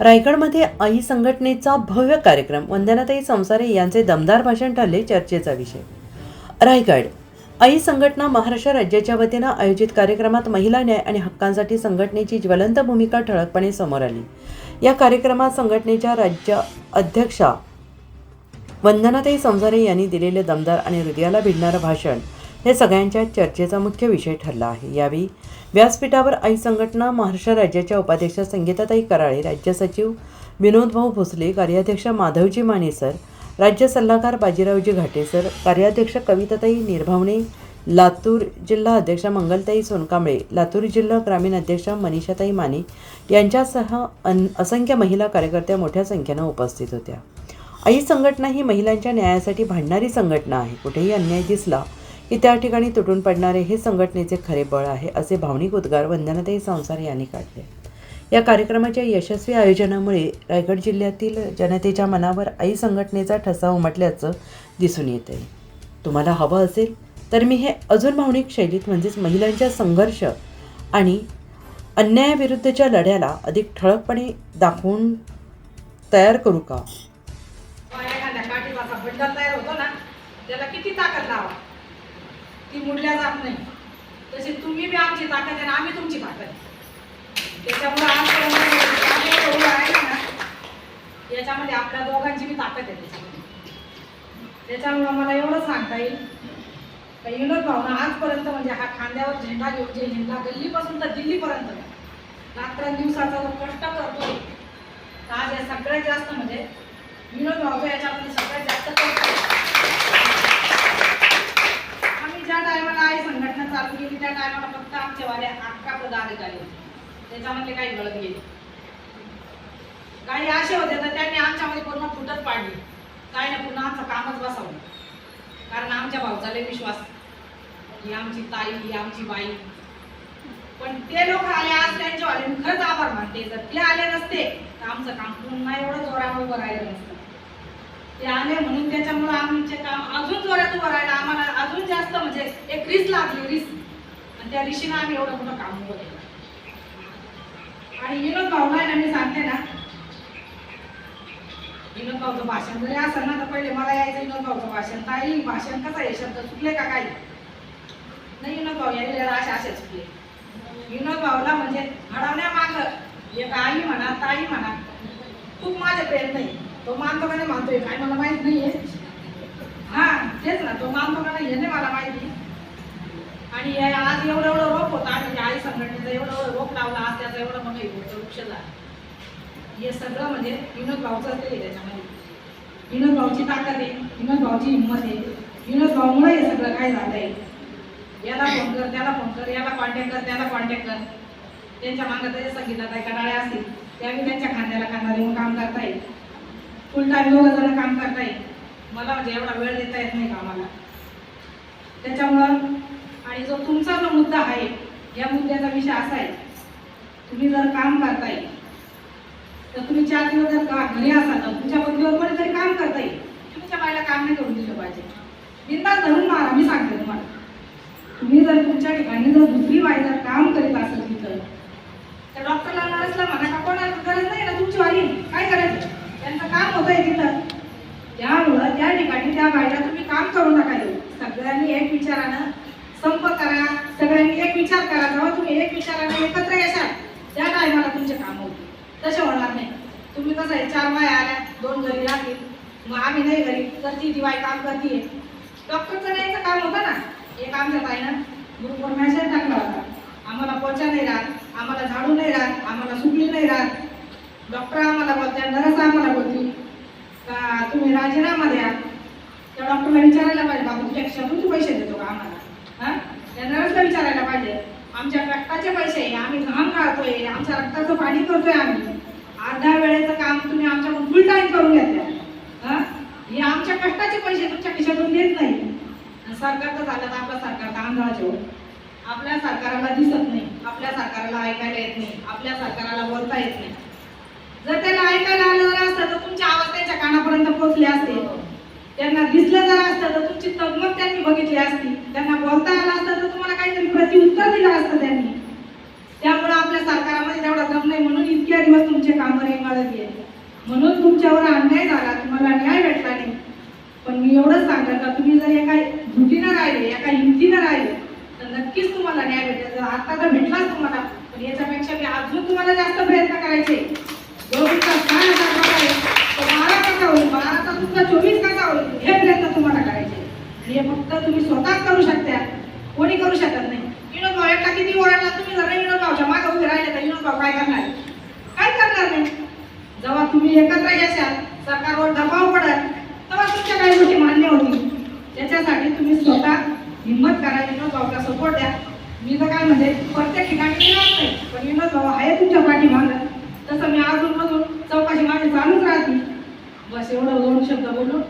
रायगडमध्ये आई संघटनेचा भव्य कार्यक्रम वंदनाताई संसारे यांचे दमदार भाषण ठरले चर्चेचा विषय. रायगड आई संघटना महाराष्ट्र राज्याच्या वतीनं आयोजित कार्यक्रमात महिला न्याय आणि हक्कांसाठी संघटनेची ज्वलंत भूमिका ठळकपणे समोर आली. या कार्यक्रमात संघटनेच्या राज्य अध्यक्षा वंदनाताई संसारे यांनी दिलेले दमदार आणि हृदयाला भिडणारं भाषण हे सगळ्यांच्या चर्चेचा मुख्य विषय ठरला आहे. यावेळी व्यासपीठावर आई संघटना महाराष्ट्र राज्याच्या उपाध्यक्ष संगीताताई कराळे राज्य सचिव विनोदभाऊ भोसले कार्याध्यक्ष माधवजी माने सर राज्य सल्लागार बाजीरावजी घाटे सर कार्याध्यक्ष कविताताई निर्भावणे लातूर जिल्हा अध्यक्ष मंगलताई सोनकांबळे लातूर जिल्हा ग्रामीण अध्यक्ष मनीषाताई माने यांच्यासह अन असंख्य महिला कार्यकर्त्या मोठ्या संख्येनं उपस्थित होत्या. आई संघटना ही महिलांच्या न्यायासाठी भांडणारी संघटना आहे. कुठेही अन्याय दिसला की त्या ठिकाणी तुटून पडणारे हे संघटनेचे खरे बळ आहे असे भावनिक उद्गार वंदनाताई संसार यांनी काढले. या कार्यक्रमाच्या यशस्वी आयोजनामुळे रायगड जिल्ह्यातील जनतेच्या मनावर आई संघटनेचा ठसा उमटल्याचं दिसून येत आहे तुम्हाला हवं असेल तर मी हे अजून भावनिक शैलीत म्हणजेच महिलांच्या संघर्ष आणि अन्यायाविरुद्धच्या लढ्याला अधिक ठळकपणे दाखवून तयार करू का? बंडल तयार होतो ना त्याला किती ताकद लावा ती मुडल्या जात नाही. तशी तुम्ही बी आमची ताकद आहे आणि आम्ही तुमची ताकद आहे. त्याच्यामुळे आजपर्यंत एवढं आहे ना याच्यामध्ये आपल्या दोघांची बी ताकद आहे त्याच्यामध्ये. त्याच्यामुळं मला एवढं सांगता येईल. का विनोद भावना आजपर्यंत म्हणजे हा खांद्यावर झेंडा घेऊन जे झेंडा गल्लीपासून तर दिल्लीपर्यंत रात्रंदिवसाचा जो कष्ट करतो आज या सगळ्यात जास्त म्हणजे विनोद भाऊ याच्यामध्ये सगळ्यात जास्त कष्ट आम्ही ज्या टायमाला आई संघटना चालू केली त्या टायमाला फक्त आमच्यावाले अकरा पदाधिकारी होते त्याच्यामधले काही गळत गेली. काही असे होते तर त्यांनी आमच्यामध्ये पूर्ण फुटत पाडली. काही नाही पुन्हा आमचं कामच बसावलं. कारण आमच्या भाऊचा लय विश्वास. ही आमची ताई ही आमची बाई. पण ते लोक आले आज त्यांच्या आले मी खरंच आभार मानते. जर ते आले नसते तर आमचं काम पुन्हा एवढं जोरानं उभं राहिलं नसतं. ते आले म्हणून त्याच्यामुळे आमचे काम अजून जोरात उभं राहिलं. आम्हाला अजून जास्त म्हणजे एक रिस लागली रिस आणि त्या रिशीनं आम्ही एवढं मोठं काम उभं केलं. आणि विनोद भाऊ आहे ना मी सांगते ना. विनोद भाऊचं भाषण जरी असेल ना तर पहिले मला यायचं विनोद भाऊचं भाषण. ताई भाषण कसं आहे? शब्द चुकले का काही? नाही विनोद भाऊ यायला असे असे चुकले. विनोद भाऊला म्हणजे घडवण्यामाग. एक आई म्हणा ताई म्हणा खूप माझे प्रेम नाही. तो मानतो का नाही मानतोय? काय मला माहीत नाहीये. हा तेच ना तो मानतो का नाही हे नाही मला माहिती. आणि आज एवढं एवढं रोप होता आणि आई संघटनेचा एवढं एवढं रोप लावला आज त्याचा एवढं मग मोठं वृक्ष झाला हे सगळं म्हणजे विनोद भाऊचं ते त्याच्यामध्ये. विनोद भाऊची ताकद आहे विनोद भाऊची हिंमत आहे. विनोद भाऊमुळे हे सगळं काय झालं आहे? याला फोन कर त्याला फोन कर याला कॉन्टॅक्ट कर त्याला कॉन्टॅक्ट कर. त्यांच्या मागं तरी सांगितलं काय कडाळ्या असतील. त्यावेळी त्यांच्या खांद्याला खांदा देऊन काम करता येईल फुल टाईम दोघं जण काम करता येईल मला म्हणजे एवढा वेळ देता येत नाही कामाला. त्याच्यामुळं आणि जो तुमचा जो मुद्दा आहे या मुद्द्याचा विषय असा आहे तुम्ही जर काम करताय तर तुम्ही चार दिवस जर का घरी असाल तर तुमच्या बदलीवर कोणीतरी काम करता येईल तुमच्या बायला काम नाही करून दिलं पाहिजे. बिंदास धरून मारा मी सांगते तुम्हाला. तुम्ही जर तुमच्या ठिकाणी जर दुसरी बाई जर काम करीत असेल तिथं तर डॉक्टरला नर्सला म्हणा का कोणाला गरज नाही ना तुमची वाली काय करायचं त्यांचं काम होतंय तिथं. त्यामुळं त्या ठिकाणी त्या बाईला तुम्ही काम करू नका सगळ्यांनी एक विचारानं संप करा सगळ्यांनी एक विचार करा जेव्हा तुम्ही एक विचाराने एकत्र येशाल त्या टायमाला तुमचे काम होतील तसे होणार नाही. तुम्ही कसं आहे चार बाय आल्या दोन घरी राहतील. मग आम्ही नाही घरी तर ती ती बाई काम करते डॉक्टरचं न्यायचं काम होतं ना एक आमच्या ताईनं ग्रुपवर मेसेज टाकला होता. आम्हाला पोचा नाही राहत आम्हाला झाडू नाही राहत आम्हाला सुकली नाही राहत. डॉक्टर आम्हाला बोलत्या नरस आम्हाला बोलतील. का तुम्ही राजीनामा द्या. त्या डॉक्टरला विचारायला पाहिजे बाबा तुझ्या पैसे देतो का आम्हाला? हां? त्या नर्सला विचारायला पाहिजे. आमच्या रक्ताचे पैसे आम्ही घाम काढतोय आमच्या रक्ताचं पाणी करतोय आम्ही. अर्धा वेळेचं काम तुम्ही आमच्याकडून फुल टाईम करून घेतल्या. हे? आमच्या कष्टाचे पैसे तुमच्या खिशातून देत नाही. सरकारचं झालं तर आपलं सरकार तांदळाचे हो. आपल्या सरकाराला दिसत नाही आपल्या सरकाराला ऐकायला येत नाही आपल्या सरकाराला बोलता येत नाही. जर त्याला ऐकायला आलं जर असतं तर तुमच्या आवाज त्यांच्या कानापर्यंत पोहोचले असते. त्यांना दिसलं जर असतं तर तुमची तगमग त्यांनी बघितली असती. त्यांना बोलता आलं असतं तर दिलं असतं त्यांनी. त्यामुळं आपल्या सरकारामध्ये तेवढा दम नाही. म्हणून इतक्या दिवस तुमचे कामं रेंगाळत गेले म्हणून तुमच्यावर अन्याय झाला. तुम्हाला न्याय भेटला नाही. पण मी एवढंच सांगेल का तुम्ही जर एका धुटीनं राहिले एका हिमतीनं राहिले तर नक्कीच तुम्हाला न्याय भेटेल. जर आता तर भेटलाच तुम्हाला. पण याच्यापेक्षा मी अजून तुम्हाला जास्त प्रयत्न करायचे. जो सहा हजार पगार बारा कसा होईल. बाराचा तुमचा चोवीस कसा होईल. हे प्रयत्न तुम्हाला करायचे हे फक्त तुम्ही स्वतःच करू शकता. कोणी करू शकत नाही. एकटा किती ओरडला तुम्ही जर नाही विनोद भाऊच्या मागे उभे राहिले तर विनोद भाऊ काय करणार? काय करणार नाही जेव्हा तुम्ही एकत्र येशाल सरकारवर दबाव पडत तेव्हा तुमच्या काही गोष्टी मान्य होती त्याच्यासाठी तुम्ही स्वतः हिंमत करा विनोद भाऊला सपोर्ट द्या. मी तर काय म्हणजे प्रत्येक ठिकाणी येणार नाही पण विनोद भाऊ आहे तुमच्या पाठीमागं. तसं मी अजून मधून चौकाशी माझी चालूच राहते. बस एवढं दोन शब्द बोलून.